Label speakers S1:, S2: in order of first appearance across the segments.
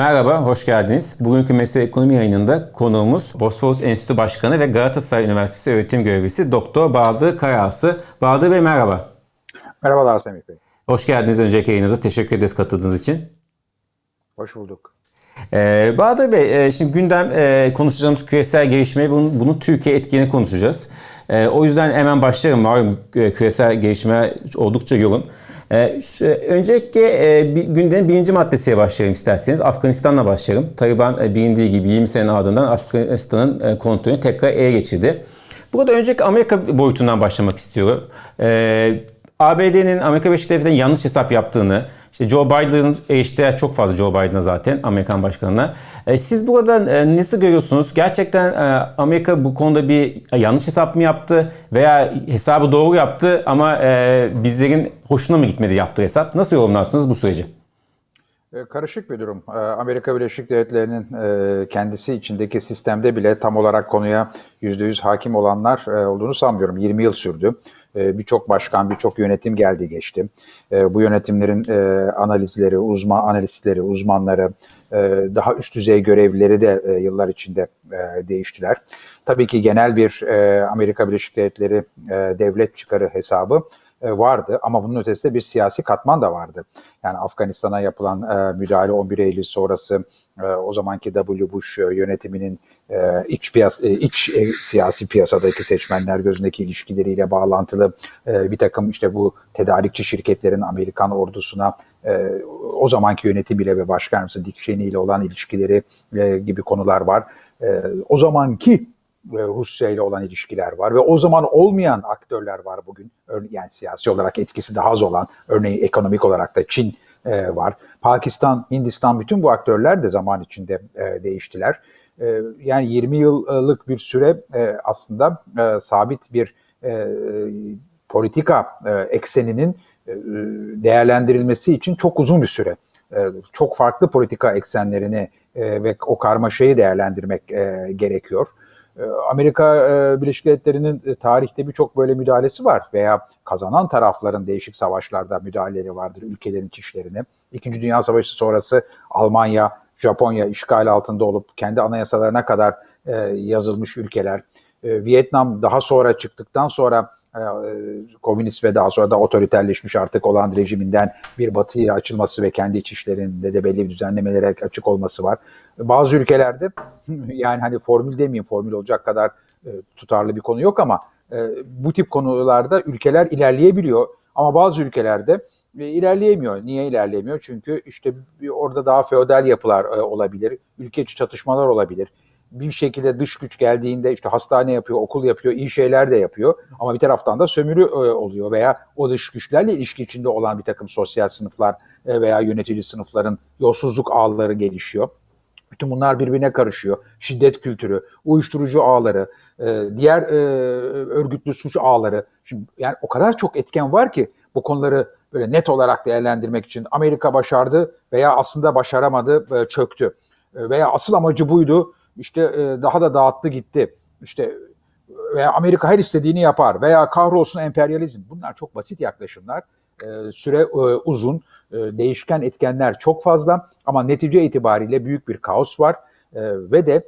S1: Merhaba, hoş geldiniz. Bugünkü Mesele Ekonomi yayınında konuğumuz Bosporus Enstitü Başkanı ve Galatasaray Üniversitesi öğretim görevlisi Doktor Bahadır Karası. Bahadır Bey merhaba.
S2: Merhabalar Semih Bey.
S1: Hoş geldiniz önceki yayınımıza. Teşekkür ederiz katıldığınız için.
S2: Hoş bulduk.
S1: Ee, Bahadır Bey, e, şimdi gündem e, konuşacağımız küresel gelişmeyi, bunun, bunun Türkiye etkilerini konuşacağız. E, o yüzden hemen başlayalım. Malum e, küresel gelişme oldukça yoğun. E, şu, öncelikle e, gündemin birinci maddesiyle başlayalım isterseniz. Afganistan'la başlayalım. Taliban e, bilindiği gibi 20 sene ardından Afganistan'ın e, kontrolünü tekrar ele geçirdi. Burada önceki Amerika boyutundan başlamak istiyorum. E, ABD'nin Amerika Birleşik Devletleri'nin yanlış hesap yaptığını, işte Joe Biden'ın eleştiriler çok fazla Joe Biden'a zaten Amerikan başkanına. E, siz burada e, nasıl görüyorsunuz? Gerçekten e, Amerika bu konuda bir yanlış hesap mı yaptı veya hesabı doğru yaptı ama e, bizlerin hoşuna mı gitmedi yaptığı hesap? Nasıl yorumlarsınız bu süreci?
S2: E, Karışık bir durum. E, Amerika Birleşik Devletleri'nin e, kendisi içindeki sistemde bile tam olarak konuya %100 hakim olanlar olduğunu sanmıyorum. 20 yıl sürdü. Birçok başkan, birçok yönetim geldi geçti. Bu yönetimlerin analizleri, uzman analistleri, uzmanları, daha üst düzey görevlileri de yıllar içinde değiştiler. Tabii ki genel bir Amerika Birleşik Devletleri devlet çıkarı hesabı vardı ama bunun ötesinde bir siyasi katman da vardı. Yani Afganistan'a yapılan e, müdahale 11 Eylül sonrası e, o zamanki W. Bush yönetiminin e, iç, piyas e, iç e, siyasi piyasadaki seçmenler gözündeki ilişkileriyle bağlantılı e, bir takım işte bu tedarikçi şirketlerin Amerikan ordusuna e, o zamanki yönetimiyle ve başkan Dick ile olan ilişkileri e, gibi konular var. E, o zamanki Rusya ile olan ilişkiler var ve o zaman olmayan aktörler var bugün. Yani siyasi olarak etkisi daha az olan, örneğin ekonomik olarak da Çin e, var. Pakistan, Hindistan bütün bu aktörler de zaman içinde e, değiştiler. E, yani 20 yıllık bir süre e, aslında e, sabit bir e, politika ekseninin değerlendirilmesi için çok uzun bir süre. Çok farklı politika eksenlerini ve o karmaşayı değerlendirmek gerekiyor. Ee, Amerika Birleşik Devletleri'nin tarihte birçok böyle müdahalesi var veya kazanan tarafların değişik savaşlarda müdahaleleri vardır ülkelerin içişlerine. İkinci Dünya Savaşı sonrası Almanya, Japonya işgal altında olup kendi anayasalarına kadar e, yazılmış ülkeler. Vietnam daha sonra çıktıktan sonra komünist ve daha sonra da otoriterleşmiş artık olan rejiminden bir batıya açılması ve kendi iç işlerinde de belli bir düzenlemelere açık olması var. Bazı ülkelerde yani hani formül demeyeyim formül olacak kadar e, tutarlı bir konu yok ama e, bu tip konularda ülkeler ilerleyebiliyor. Ama bazı ülkelerde e, ilerleyemiyor. Niye ilerleyemiyor? Çünkü işte orada daha feodal yapılar e, olabilir, ülke içi çatışmalar olabilir bir şekilde dış güç geldiğinde işte hastane yapıyor, okul yapıyor, iyi şeyler de yapıyor. Ama bir taraftan da sömürü e, oluyor veya o dış güçlerle ilişki içinde olan bir takım sosyal sınıflar e, veya yönetici sınıfların yolsuzluk ağları gelişiyor. Bütün bunlar birbirine karışıyor. Şiddet kültürü, uyuşturucu ağları, diğer örgütlü suç ağları. Şimdi yani o kadar çok etken var ki bu konuları böyle net olarak değerlendirmek için Amerika başardı veya aslında başaramadı, çöktü. Veya asıl amacı buydu işte e, daha da dağıttı gitti. İşte veya Amerika her istediğini yapar veya kahrolsun emperyalizm. Bunlar çok basit yaklaşımlar. E, süre e, uzun, e, değişken etkenler çok fazla ama netice itibariyle büyük bir kaos var e, ve de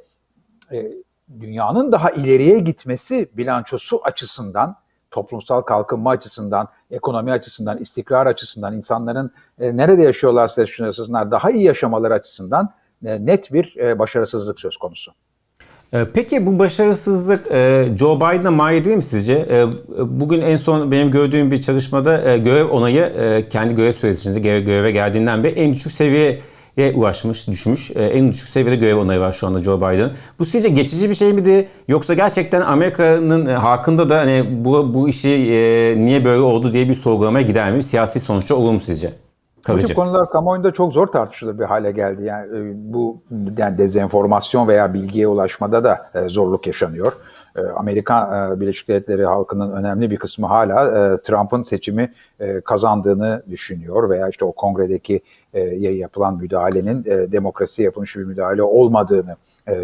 S2: e, dünyanın daha ileriye gitmesi bilançosu açısından toplumsal kalkınma açısından, ekonomi açısından, istikrar açısından, insanların e, nerede yaşıyorlarsa yaşasınlar daha iyi yaşamaları açısından e, net bir e, başarısızlık söz konusu.
S1: E, peki bu başarısızlık Joe Biden'a mal değil mi sizce? Bugün en son benim gördüğüm bir çalışmada görev onayı kendi görev süresinde göreve geldiğinden beri en düşük seviyeye ulaşmış, düşmüş. En düşük seviyede görev onayı var şu anda Joe Biden. Bu sizce geçici bir şey miydi? Yoksa gerçekten Amerika'nın halkında da hani bu, bu işi niye böyle oldu diye bir sorgulamaya gider mi? Siyasi sonuçta olur mu sizce?
S2: Kalıcı. Bu tip konular kamuoyunda çok zor tartışılır bir hale geldi. Yani e, bu yani dezenformasyon veya bilgiye ulaşmada da e, zorluk yaşanıyor. E, Amerika Birleşik Devletleri halkının önemli bir kısmı hala Trump'ın seçimi kazandığını düşünüyor veya işte o kongredeki yapılan müdahalenin demokrasiye yapılmış bir müdahale olmadığını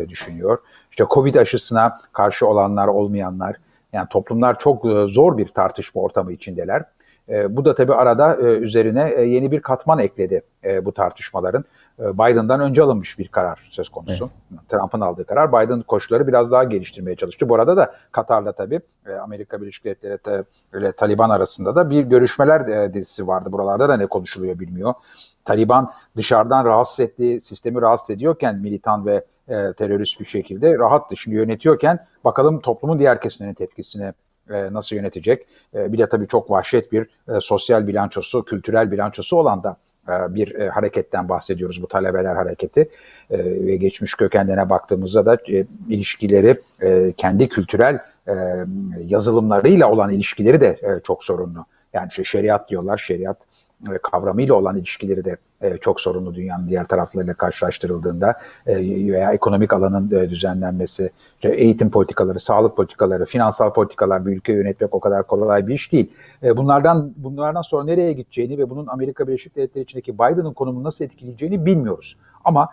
S2: düşünüyor. İşte Covid aşısına karşı olanlar, olmayanlar, yani toplumlar çok zor bir tartışma ortamı içindeler. E, bu da tabii arada e, üzerine e, yeni bir katman ekledi e, bu tartışmaların. E, Biden'dan önce alınmış bir karar söz konusu. Trump'ın aldığı karar. Biden koşulları biraz daha geliştirmeye çalıştı. Bu arada da Katar'la tabii e, Amerika Birleşik Devletleri ile Taliban arasında da bir görüşmeler e, dizisi vardı. Buralarda da ne konuşuluyor bilmiyor. Taliban dışarıdan rahatsız ettiği, sistemi rahatsız ediyorken militan ve e, terörist bir şekilde rahattı. Şimdi yönetiyorken bakalım toplumun diğer kesimlerinin tepkisini e, nasıl yönetecek? E, bir de tabii çok vahşet bir e, sosyal bilançosu, kültürel bilançosu olan da bir e, hareketten bahsediyoruz bu talebeler hareketi E, ve geçmiş kökenlerine baktığımızda da e, ilişkileri e, kendi kültürel e, yazılımlarıyla olan ilişkileri de e, çok sorunlu. Yani işte şeriat diyorlar, şeriat e, kavramıyla olan ilişkileri de e, çok sorunlu dünyanın diğer taraflarıyla karşılaştırıldığında e, veya ekonomik alanın e, düzenlenmesi, eğitim politikaları, sağlık politikaları, finansal politikalar bir ülke yönetmek o kadar kolay bir iş değil. Bunlardan bunlardan sonra nereye gideceğini ve bunun Amerika Birleşik Devletleri içindeki Biden'ın konumunu nasıl etkileyeceğini bilmiyoruz. Ama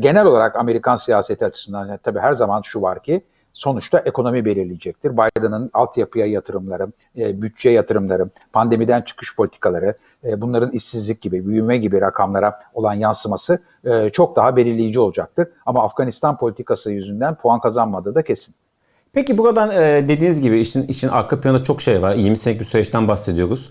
S2: genel olarak Amerikan siyaseti açısından tabii her zaman şu var ki sonuçta ekonomi belirleyecektir. Biden'ın altyapıya yatırımları, e, bütçe yatırımları, pandemiden çıkış politikaları, e, bunların işsizlik gibi, büyüme gibi rakamlara olan yansıması e, çok daha belirleyici olacaktır. Ama Afganistan politikası yüzünden puan kazanmadığı da kesin.
S1: Peki buradan dediğiniz gibi işin işin arka planında çok şey var. 20 senelik bir süreçten bahsediyoruz.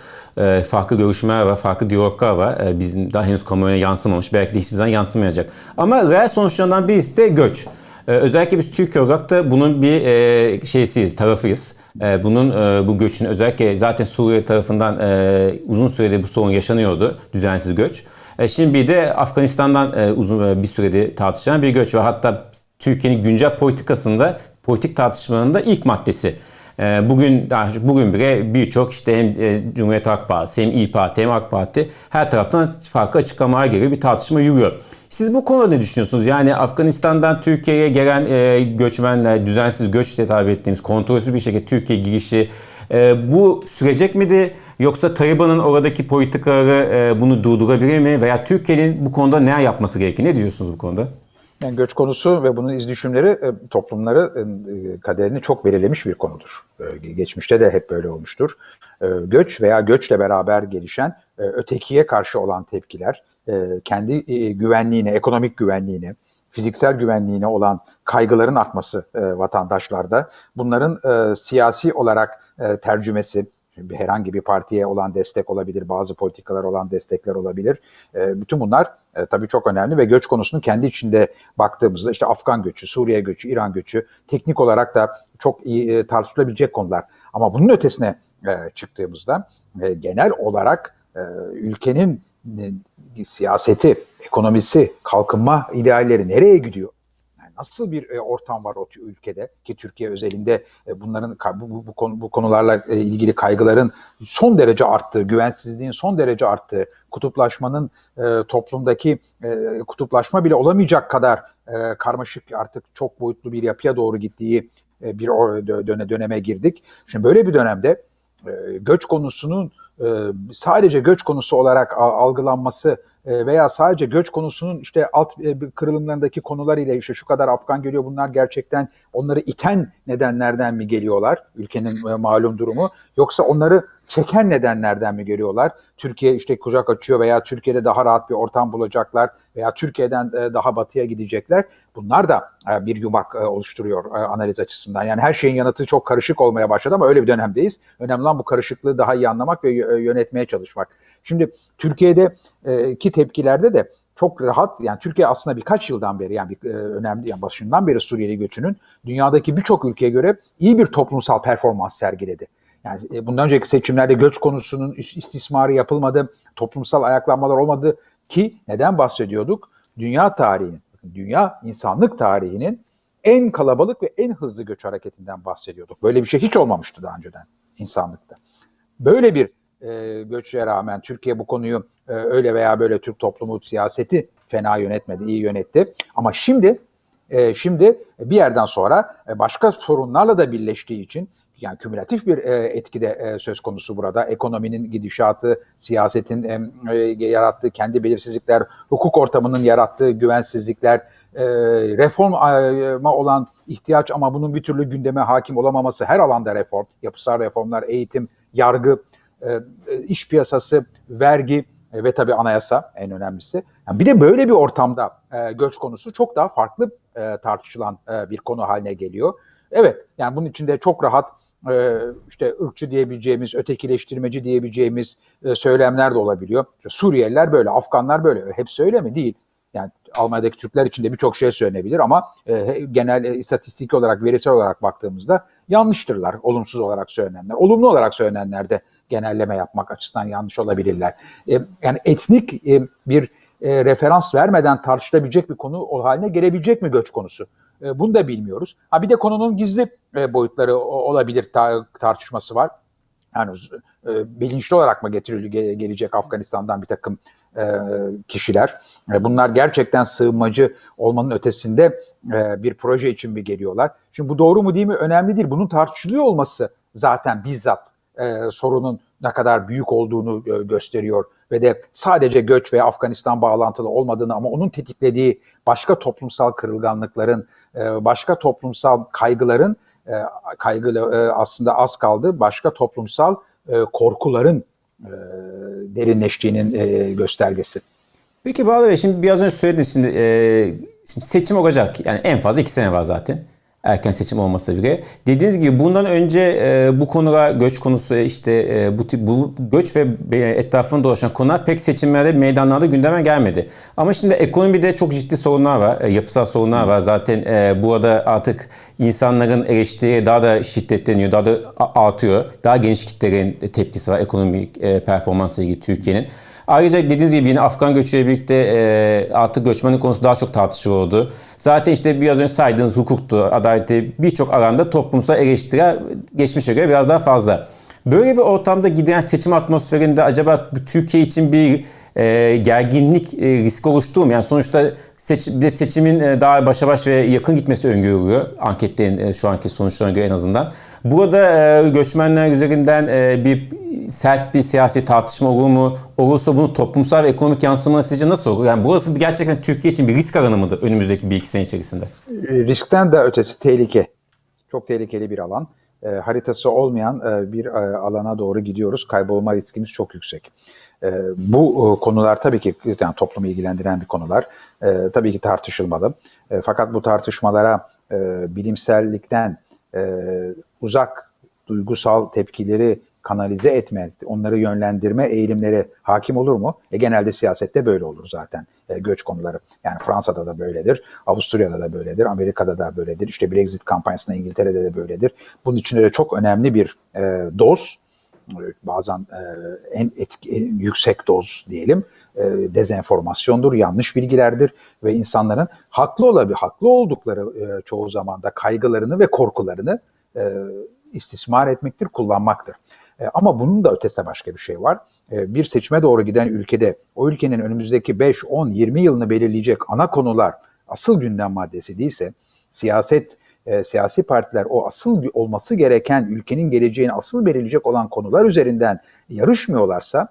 S1: Farklı görüşmeler var, farklı diyaloglar var. Bizim daha henüz kamuoyuna yansımamış. Belki de hiçbir zaman yansımayacak. Ama reel sonuçlarından birisi de göç. E, özellikle biz Türkiye olarak da bunun bir e, şeysiyiz, tarafıyız. E, bunun e, bu göçün özellikle zaten Suriye tarafından e, uzun süredir bu sorun yaşanıyordu. Düzensiz göç. E, şimdi bir de Afganistan'dan e, uzun e, bir süredir tartışılan bir göç var. Hatta Türkiye'nin güncel politikasında politik tartışmalarında ilk maddesi. Ee, Bugün daha çok bugün bile birçok işte hem e, Cumhuriyet Halk Partisi hem İYİ Parti hem AK Parti her taraftan farklı açıklamalar geliyor. Bir tartışma yürüyor. Siz bu konuda ne düşünüyorsunuz? Yani Afganistan'dan Türkiye'ye gelen e, göçmenler, düzensiz göç diye tabir ettiğimiz kontrolsüz bir şekilde Türkiye girişi e, bu sürecek miydi? Yoksa Taliban'ın oradaki politikaları e, bunu durdurabilir mi? Veya Türkiye'nin bu konuda ne yapması gerekir? Ne diyorsunuz bu konuda?
S2: Yani göç konusu ve bunun iz düşümleri e, toplumları e, kaderini çok belirlemiş bir konudur. E, Geçmişte de hep böyle olmuştur. E, Göç veya göçle beraber gelişen e, ötekiye karşı olan tepkiler, e, kendi e, güvenliğine, ekonomik güvenliğine, fiziksel güvenliğine olan kaygıların artması e, vatandaşlarda, bunların e, siyasi olarak e, tercümesi, herhangi bir partiye olan destek olabilir, bazı politikalar olan destekler olabilir. E, bütün bunlar e, tabii çok önemli ve göç konusunu kendi içinde baktığımızda işte Afgan göçü, Suriye göçü, İran göçü teknik olarak da çok iyi e, tartışılabilecek konular. Ama bunun ötesine e, çıktığımızda e, genel olarak e, ülkenin e, siyaseti, ekonomisi, kalkınma idealleri nereye gidiyor? Nasıl bir e, ortam var o ülkede ki Türkiye özelinde e, bunların bu, bu, bu, konu, bu konularla e, ilgili kaygıların son derece arttığı, güvensizliğin son derece arttığı, kutuplaşmanın e, toplumdaki e, kutuplaşma bile olamayacak kadar e, karmaşık artık çok boyutlu bir yapıya doğru gittiği e, bir döne, döneme girdik. Şimdi böyle bir dönemde e, göç konusunun e, sadece göç konusu olarak algılanması veya sadece göç konusunun işte alt e, kırılımlarındaki konular ile işte şu kadar Afgan geliyor bunlar gerçekten onları iten nedenlerden mi geliyorlar ülkenin e, malum durumu yoksa onları çeken nedenlerden mi geliyorlar? Türkiye işte kucak açıyor veya Türkiye'de daha rahat bir ortam bulacaklar veya Türkiye'den daha batıya gidecekler. Bunlar da bir yumak oluşturuyor analiz açısından. Yani her şeyin yanıtı çok karışık olmaya başladı ama öyle bir dönemdeyiz. Önemli olan bu karışıklığı daha iyi anlamak ve yönetmeye çalışmak. Şimdi Türkiye'deki tepkilerde de çok rahat yani Türkiye aslında birkaç yıldan beri yani bir, e, önemli yani başından beri Suriyeli göçünün dünyadaki birçok ülkeye göre iyi bir toplumsal performans sergiledi. Yani e, bundan önceki seçimlerde göç konusunun istismarı yapılmadı, toplumsal ayaklanmalar olmadı ki neden bahsediyorduk? Dünya tarihinin, dünya insanlık tarihinin en kalabalık ve en hızlı göç hareketinden bahsediyorduk. Böyle bir şey hiç olmamıştı daha önceden insanlıkta. Böyle bir e, göçe rağmen Türkiye bu konuyu e, öyle veya böyle Türk toplumu siyaseti fena yönetmedi, iyi yönetti. Ama şimdi e, şimdi bir yerden sonra e, başka sorunlarla da birleştiği için yani kümülatif bir e, etki de e, söz konusu burada. Ekonominin gidişatı, siyasetin e, yarattığı kendi belirsizlikler, hukuk ortamının yarattığı güvensizlikler, e, reforma olan ihtiyaç ama bunun bir türlü gündeme hakim olamaması, her alanda reform, yapısal reformlar, eğitim, yargı, iş piyasası, vergi, E, ve tabii anayasa en önemlisi. Yani bir de böyle bir ortamda e, göç konusu çok daha farklı e, tartışılan e, bir konu haline geliyor. Evet yani bunun içinde çok rahat e, işte ırkçı diyebileceğimiz, ötekileştirmeci diyebileceğimiz e, söylemler de olabiliyor. İşte Suriyeliler böyle, Afganlar böyle. Hepsi öyle mi? Değil. Yani Almanya'daki Türkler için de birçok şey söylenebilir ama e, genel e, istatistik olarak, verisel olarak baktığımızda yanlıştırlar. Olumsuz olarak söylenenler. Olumlu olarak söylenenler de genelleme yapmak açısından yanlış olabilirler. E, yani etnik e, bir e, referans vermeden tartışılabilecek bir konu o haline gelebilecek mi göç konusu? E, bunu da bilmiyoruz. Ha bir de konunun gizli e, boyutları olabilir ta- tartışması var. Yani e, bilinçli olarak mı getirili ge- gelecek Afganistan'dan bir takım e, kişiler? E, bunlar gerçekten sığınmacı olmanın ötesinde e, bir proje için mi geliyorlar? Şimdi bu doğru mu değil mi önemli değil. Bunun tartışılıyor olması zaten bizzat e, sorunun ne kadar büyük olduğunu e, gösteriyor ve de sadece göç ve Afganistan bağlantılı olmadığını ama onun tetiklediği başka toplumsal kırılganlıkların, e, başka toplumsal kaygıların e, kaygılı e, aslında az kaldı. Başka toplumsal e, korkuların e, derinleştiğinin e, göstergesi.
S1: Peki Bahadır Bey şimdi biraz önce söylediniz şimdi, e, şimdi seçim olacak. Yani en fazla iki sene var zaten. Erken seçim olmasa bile. Dediğiniz gibi bundan önce e, bu konular göç konusu işte e, bu tip bu göç ve e, etrafında dolaşan konular pek seçimlerde meydanlarda gündeme gelmedi. Ama şimdi ekonomide çok ciddi sorunlar var. e, yapısal sorunlar var. Zaten e, burada artık insanların eleştiri daha da şiddetleniyor, daha da artıyor. Daha geniş kitlelerin tepkisi var ekonomik e, performansla ilgili Türkiye'nin. Ayrıca dediğiniz gibi yine Afgan göçüyle birlikte e, artık göçmenlik konusu daha çok tartışılıyordu. Zaten işte biraz önce saydığınız hukuktu, adaleti birçok alanda toplumsal eleştiriler geçmişe göre biraz daha fazla. Böyle bir ortamda giden seçim atmosferinde acaba Türkiye için bir e, gerginlik e, riski oluştuğu mu? Yani sonuçta seç, bir seçimin e, daha başa baş ve yakın gitmesi öngörülüyor. Anketlerin e, şu anki sonuçlarına göre en azından. Burada e, göçmenler üzerinden e, bir sert bir siyasi tartışma olur mu? Olursa bunun toplumsal ve ekonomik yansıması sizce nasıl olur? Yani burası gerçekten Türkiye için bir risk alanı mıdır önümüzdeki bir iki sene içerisinde?
S2: E, Riskten de ötesi tehlike. Çok tehlikeli bir alan. E, haritası olmayan e, bir e, alana doğru gidiyoruz. Kaybolma riskimiz çok yüksek. E, bu e, konular tabii ki yani toplumu ilgilendiren bir konular. E, tabii ki tartışılmalı. E, fakat bu tartışmalara e, bilimsellikten e, uzak duygusal tepkileri kanalize etme, onları yönlendirme eğilimleri hakim olur mu? E, genelde siyasette böyle olur zaten e, göç konuları. Yani Fransa'da da böyledir, Avusturya'da da böyledir, Amerika'da da böyledir. İşte Brexit kampanyasında İngiltere'de de böyledir. Bunun içinde de çok önemli bir e, doz, bazen e, en, etki, en yüksek doz diyelim, e, dezenformasyondur, yanlış bilgilerdir ve insanların haklı olabilir, haklı oldukları e, çoğu zaman da kaygılarını ve korkularını istismar etmektir, kullanmaktır. Ama bunun da ötesinde başka bir şey var. Bir seçime doğru giden ülkede o ülkenin önümüzdeki 5, 10, 20 yılını belirleyecek ana konular asıl gündem maddesi değilse, siyaset, e, siyasi partiler o asıl olması gereken ülkenin geleceğini asıl belirleyecek olan konular üzerinden yarışmıyorlarsa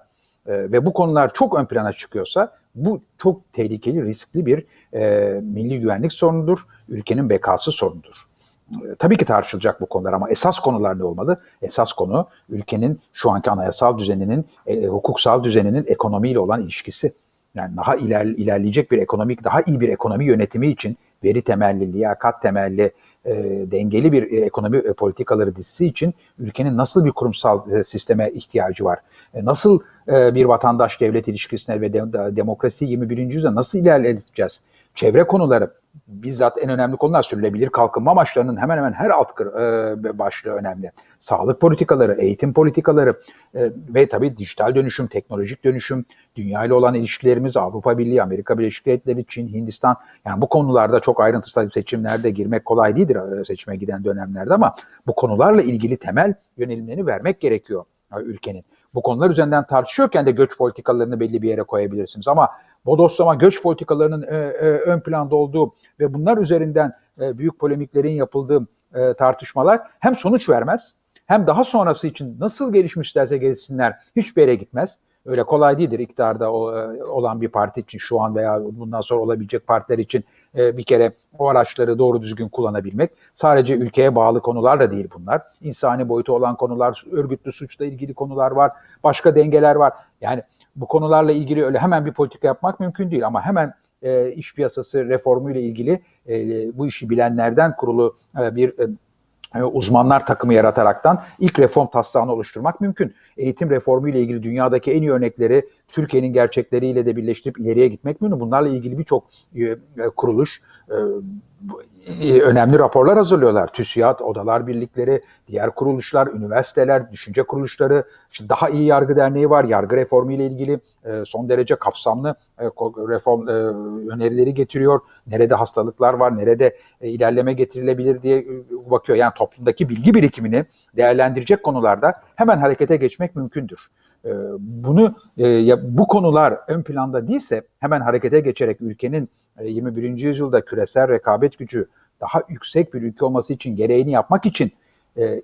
S2: e, ve bu konular çok ön plana çıkıyorsa bu çok tehlikeli, riskli bir e, milli güvenlik sorunudur, ülkenin bekası sorunudur. E, Tabii ki tartışılacak bu konular ama esas konular ne olmalı? Esas konu ülkenin şu anki anayasal düzeninin, e, hukuksal düzeninin ekonomiyle olan ilişkisi. Yani daha iler, ilerleyecek bir ekonomik, daha iyi bir ekonomi yönetimi için veri temelli, liyakat temelli, e, dengeli bir e, ekonomi e, politikaları dizisi için ülkenin nasıl bir kurumsal sisteme ihtiyacı var? Nasıl bir vatandaş devlet ilişkisine ve de, de- demokrasi 21. yüzyılda nasıl ilerleteceğiz? Çevre konuları bizzat en önemli konular sürülebilir kalkınma amaçlarının hemen hemen her alt e, başlığı önemli. Sağlık politikaları, eğitim politikaları e, ve tabii dijital dönüşüm, teknolojik dönüşüm, dünya ile olan ilişkilerimiz, Avrupa Birliği, Amerika Birleşik Devletleri, Çin, Hindistan yani bu konularda çok ayrıntısal seçimlerde girmek kolay değildir e, seçime giden dönemlerde ama bu konularla ilgili temel yönelimlerini vermek gerekiyor e, ülkenin. Bu konular üzerinden tartışıyorken de göç politikalarını belli bir yere koyabilirsiniz ama bodoslama göç politikalarının e, e, ön planda olduğu ve bunlar üzerinden e, büyük polemiklerin yapıldığı e, tartışmalar hem sonuç vermez hem daha sonrası için nasıl gelişmişlerse gelişsinler hiçbir yere gitmez. Öyle kolay değildir iktidarda e, olan bir parti için şu an veya bundan sonra olabilecek partiler için e, bir kere o araçları doğru düzgün kullanabilmek. Sadece ülkeye bağlı konular da değil bunlar. İnsani boyutu olan konular, örgütlü suçla ilgili konular var, başka dengeler var. Yani bu konularla ilgili öyle hemen bir politika yapmak mümkün değil ama hemen e, iş piyasası reformu ile ilgili e, bu işi bilenlerden kurulu e, bir e, uzmanlar takımı yarataraktan ilk reform taslağını oluşturmak mümkün. Eğitim reformu ile ilgili dünyadaki en iyi örnekleri Türkiye'nin gerçekleriyle de birleştirip ileriye gitmek mümkün. Bunlarla ilgili birçok e, kuruluş e, önemli raporlar hazırlıyorlar. TÜSİAD, Odalar Birlikleri, diğer kuruluşlar, üniversiteler, düşünce kuruluşları, işte daha iyi yargı derneği var. Yargı reformu ile ilgili son derece kapsamlı reform önerileri getiriyor. Nerede hastalıklar var, nerede ilerleme getirilebilir diye bakıyor. Yani toplumdaki bilgi birikimini değerlendirecek konularda hemen harekete geçmek mümkündür. Bunu bu konular ön planda değilse hemen harekete geçerek ülkenin 21. yüzyılda küresel rekabet gücü daha yüksek bir ülke olması için gereğini yapmak için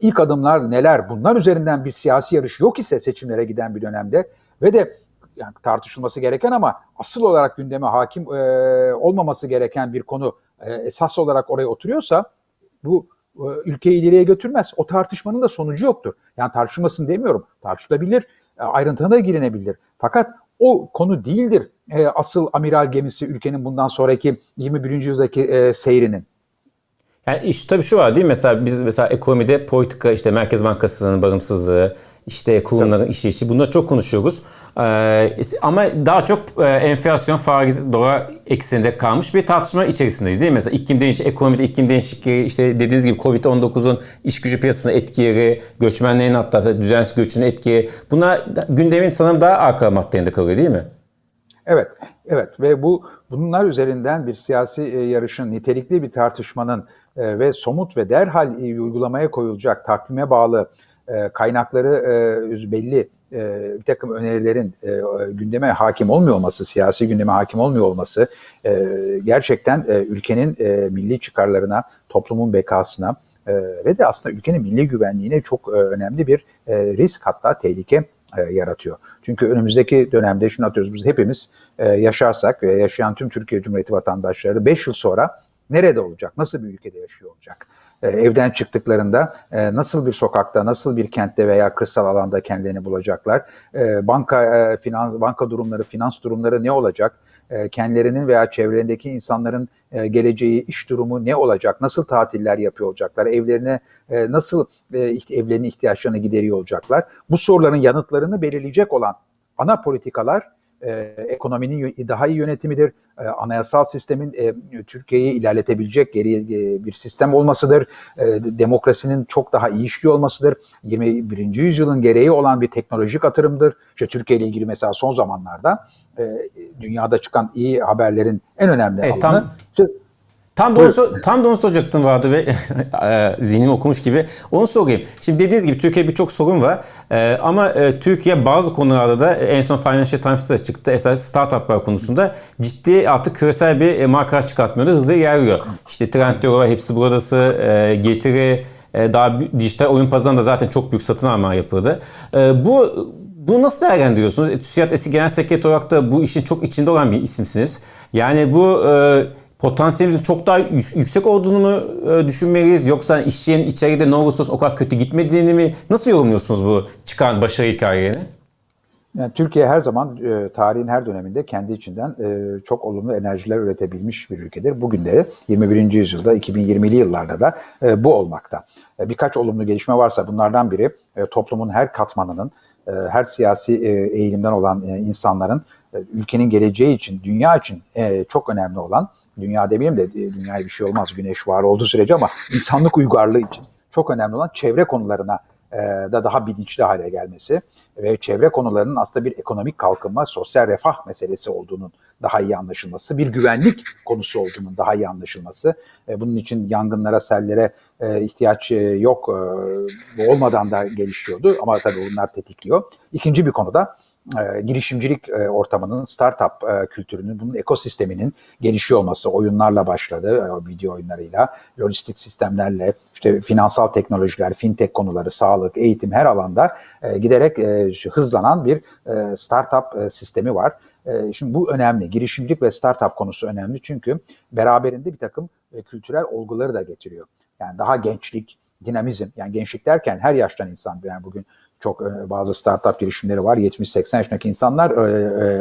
S2: ilk adımlar neler? Bunlar üzerinden bir siyasi yarış yok ise seçimlere giden bir dönemde ve de yani tartışılması gereken ama asıl olarak gündeme hakim e, olmaması gereken bir konu e, esas olarak oraya oturuyorsa bu e, ülkeyi ileriye götürmez. O tartışmanın da sonucu yoktur. Yani tartışılmasın demiyorum. Tartışılabilir, e, ayrıntına da girinebilir. Fakat o konu değildir e, asıl amiral gemisi ülkenin bundan sonraki 21. yüzyıldaki e, seyrinin.
S1: Yani iş tabii şu var değil mi? Mesela biz mesela ekonomide politika işte Merkez Bankası'nın bağımsızlığı, işte kurumların işleyişi bunları çok konuşuyoruz. Ee, ama daha çok e, enflasyon, faiz, dolar ekseninde kalmış bir tartışma içerisindeyiz değil mi? Mesela iklim değişikliği, ekonomide iklim değişikliği, işte dediğiniz gibi Covid-19'un iş gücü piyasasına etkileri, göçmenlerin hatta düzensiz göçünün etkileri. Bunlar gündemin sanırım daha arka maddelerinde kalıyor değil mi?
S2: Evet, evet ve bu bunlar üzerinden bir siyasi e, yarışın, nitelikli bir tartışmanın e, ve somut ve derhal uygulamaya koyulacak takvime bağlı kaynakları belli bir takım önerilerin gündeme hakim olmuyor olması, siyasi gündeme hakim olmuyor olması gerçekten ülkenin milli çıkarlarına, toplumun bekasına ve de aslında ülkenin milli güvenliğine çok önemli bir risk hatta tehlike yaratıyor. Çünkü önümüzdeki dönemde şunu atıyoruz biz hepimiz yaşarsak ve yaşayan tüm Türkiye Cumhuriyeti vatandaşları 5 yıl sonra nerede olacak, nasıl bir ülkede yaşıyor olacak? E, evden çıktıklarında e, nasıl bir sokakta, nasıl bir kentte veya kırsal alanda kendilerini bulacaklar? E, banka finans banka durumları, finans durumları ne olacak? Kendilerinin veya çevrelerindeki insanların geleceği, iş durumu ne olacak? Nasıl tatiller yapıyor olacaklar? Evlerine nasıl evlerinin ihtiyaçlarını gideriyor olacaklar? Bu soruların yanıtlarını belirleyecek olan ana politikalar e, ekonominin daha iyi yönetimidir. E, anayasal sistemin e, Türkiye'yi ilerletebilecek geri e, bir sistem olmasıdır. E, demokrasinin çok daha iyi işliyor olmasıdır. 21. yüzyılın gereği olan bir teknolojik atırımdır. İşte Türkiye ile ilgili mesela son zamanlarda e, dünyada çıkan iyi haberlerin en önemli
S1: evet,
S2: alanı
S1: tam... Tam da, onu, tam da onu soracaktım vardı ve zihnimi okumuş gibi. Onu sorayım. Şimdi dediğiniz gibi Türkiye birçok sorun var. E, ama e, Türkiye bazı konularda da en son Financial Times'ta çıktı. Esas startuplar konusunda ciddi artık küresel bir e, marka çıkartmıyordu. Hızlı ilerliyor. İşte Trendyol, hepsi buradası, e, Getiri, e, daha dijital oyun pazarında zaten çok büyük satın alma yapıldı. E, bu bu nasıl değerlendiriyorsunuz? E, TÜSİAD eski genel sekreter olarak da bu işin çok içinde olan bir isimsiniz. Yani bu e, potansiyelimizin çok daha yüksek olduğunu mu e, düşünmeliyiz? Yoksa işçinin içeride ne olursa o kadar kötü gitmediğini mi? Nasıl yorumluyorsunuz bu çıkan başarı hikayelerini?
S2: Yani Türkiye her zaman e, tarihin her döneminde kendi içinden e, çok olumlu enerjiler üretebilmiş bir ülkedir. Bugün de 21. yüzyılda 2020'li yıllarda da e, bu olmakta. E, birkaç olumlu gelişme varsa bunlardan biri e, toplumun her katmanının, e, her siyasi e, eğilimden olan e, insanların e, ülkenin geleceği için, dünya için e, çok önemli olan dünya demeyeyim de e, dünyaya bir şey olmaz güneş var olduğu sürece ama insanlık uygarlığı için çok önemli olan çevre konularına e, da daha bilinçli hale gelmesi ve çevre konularının aslında bir ekonomik kalkınma, sosyal refah meselesi olduğunun daha iyi anlaşılması, bir güvenlik konusu olduğunun daha iyi anlaşılması. E, bunun için yangınlara, sellere ihtiyaç yok olmadan da gelişiyordu ama tabii bunlar tetikliyor. İkinci bir konuda e, girişimcilik e, ortamının, startup e, kültürünün, bunun ekosisteminin gelişiyor olması oyunlarla başladı, e, video oyunlarıyla, lojistik sistemlerle, işte finansal teknolojiler, fintech konuları, sağlık, eğitim her alanda e, giderek e, hızlanan bir e, startup e, sistemi var. E, şimdi bu önemli. Girişimcilik ve startup konusu önemli çünkü beraberinde bir takım e, kültürel olguları da getiriyor. Yani daha gençlik, dinamizm yani gençlik derken her yaştan insan yani bugün çok e, bazı startup girişimleri var 70-80 yaşındaki insanlar e, e,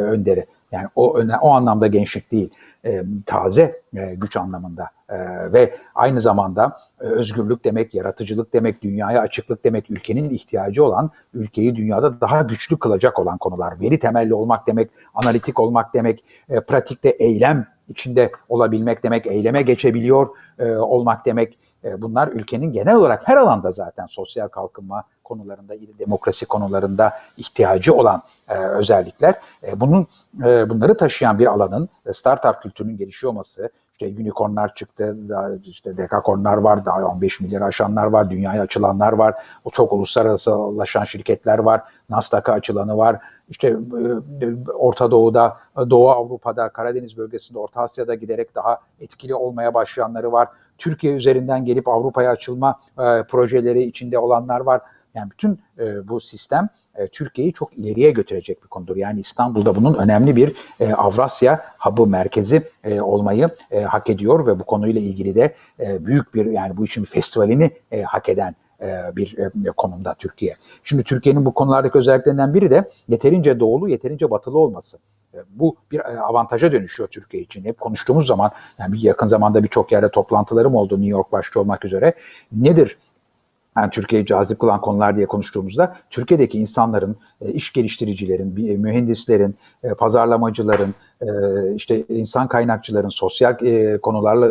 S2: önderi. Yani o o anlamda gençlik değil, e, taze e, güç anlamında E, ve aynı zamanda e, özgürlük demek, yaratıcılık demek, dünyaya açıklık demek, ülkenin ihtiyacı olan, ülkeyi dünyada daha güçlü kılacak olan konular. Veri temelli olmak demek, analitik olmak demek, e, pratikte eylem içinde olabilmek demek, eyleme geçebiliyor e, olmak demek. E, bunlar ülkenin genel olarak her alanda zaten sosyal kalkınma konularında, demokrasi konularında ihtiyacı olan e, özellikler. E, bunun e, bunları taşıyan bir alanın e, startup kültürünün gelişiyor olması, işte unicornlar çıktı, daha işte dekakornlar var, daha 15 milyar aşanlar var, dünyaya açılanlar var, o çok uluslararasılaşan şirketler var, Nasdaq'a açılanı var, işte e, Orta Doğu'da, Doğu Avrupa'da, Karadeniz bölgesinde, Orta Asya'da giderek daha etkili olmaya başlayanları var. Türkiye üzerinden gelip Avrupa'ya açılma e, projeleri içinde olanlar var. Yani bütün e, bu sistem e, Türkiye'yi çok ileriye götürecek bir konudur. Yani İstanbul'da bunun önemli bir e, Avrasya hub'ı merkezi e, olmayı e, hak ediyor ve bu konuyla ilgili de e, büyük bir yani bu işin festivalini e, hak eden e, bir e, konumda Türkiye. Şimdi Türkiye'nin bu konulardaki özelliklerinden biri de yeterince doğulu, yeterince batılı olması. E, Bu bir avantaja dönüşüyor Türkiye için. Hep konuştuğumuz zaman, yani yakın zamanda birçok yerde toplantılarım oldu New York başta olmak üzere. Nedir yani Türkiye'yi cazip kılan konular diye konuştuğumuzda Türkiye'deki insanların, e, iş geliştiricilerin, e, mühendislerin, e, pazarlamacıların, işte insan kaynakçıların, sosyal konularla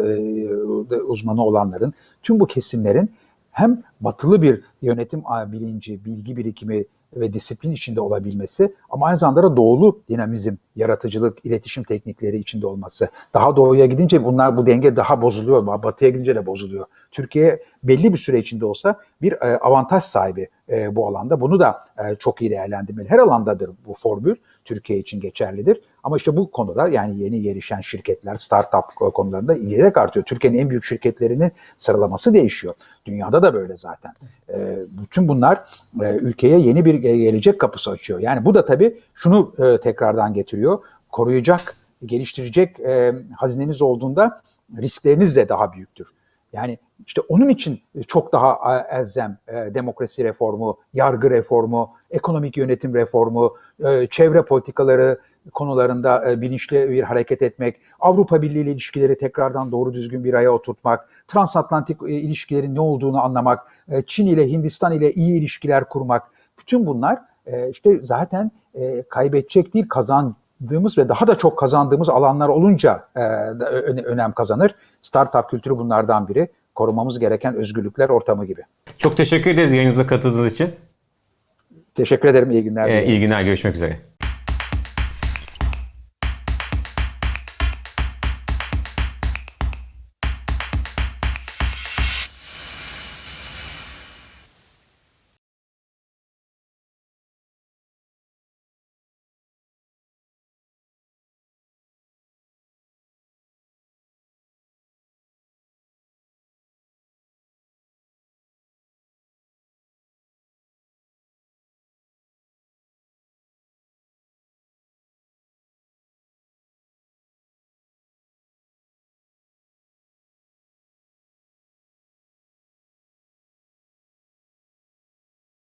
S2: uzmanı olanların, tüm bu kesimlerin hem batılı bir yönetim bilinci, bilgi birikimi ve disiplin içinde olabilmesi ama aynı zamanda da doğulu dinamizm, yaratıcılık, iletişim teknikleri içinde olması. Daha doğuya gidince bunlar bu denge daha bozuluyor, batıya gidince de bozuluyor. Türkiye belli bir süre içinde olsa bir e, avantaj sahibi e, bu alanda. Bunu da e, çok iyi değerlendirmeli. Her alandadır bu formül. Türkiye için geçerlidir. Ama işte bu konuda yani yeni gelişen şirketler, startup konularında giderek artıyor. Türkiye'nin en büyük şirketlerinin sıralaması değişiyor. Dünyada da böyle zaten. E, bütün bunlar e, ülkeye yeni bir gelecek kapısı açıyor. Yani bu da tabii şunu e, tekrardan getiriyor. Koruyacak, geliştirecek e, hazineniz olduğunda riskleriniz de daha büyüktür. Yani işte onun için çok daha e, elzem e, demokrasi reformu, yargı reformu, ekonomik yönetim reformu, e, çevre politikaları konularında e, bilinçli bir hareket etmek, Avrupa Birliği ile ilişkileri tekrardan doğru düzgün bir aya oturtmak, transatlantik e, ilişkilerin ne olduğunu anlamak, e, Çin ile Hindistan ile iyi ilişkiler kurmak, bütün bunlar işte zaten kaybedecek değil kazandığımız ve daha da çok kazandığımız alanlar olunca önem kazanır. Startup kültürü bunlardan biri. Korumamız gereken özgürlükler ortamı gibi.
S1: Çok teşekkür ederiz yayınımıza katıldığınız için.
S2: Teşekkür ederim. İyi günler.
S1: Ee, iyi günler, görüşmek üzere.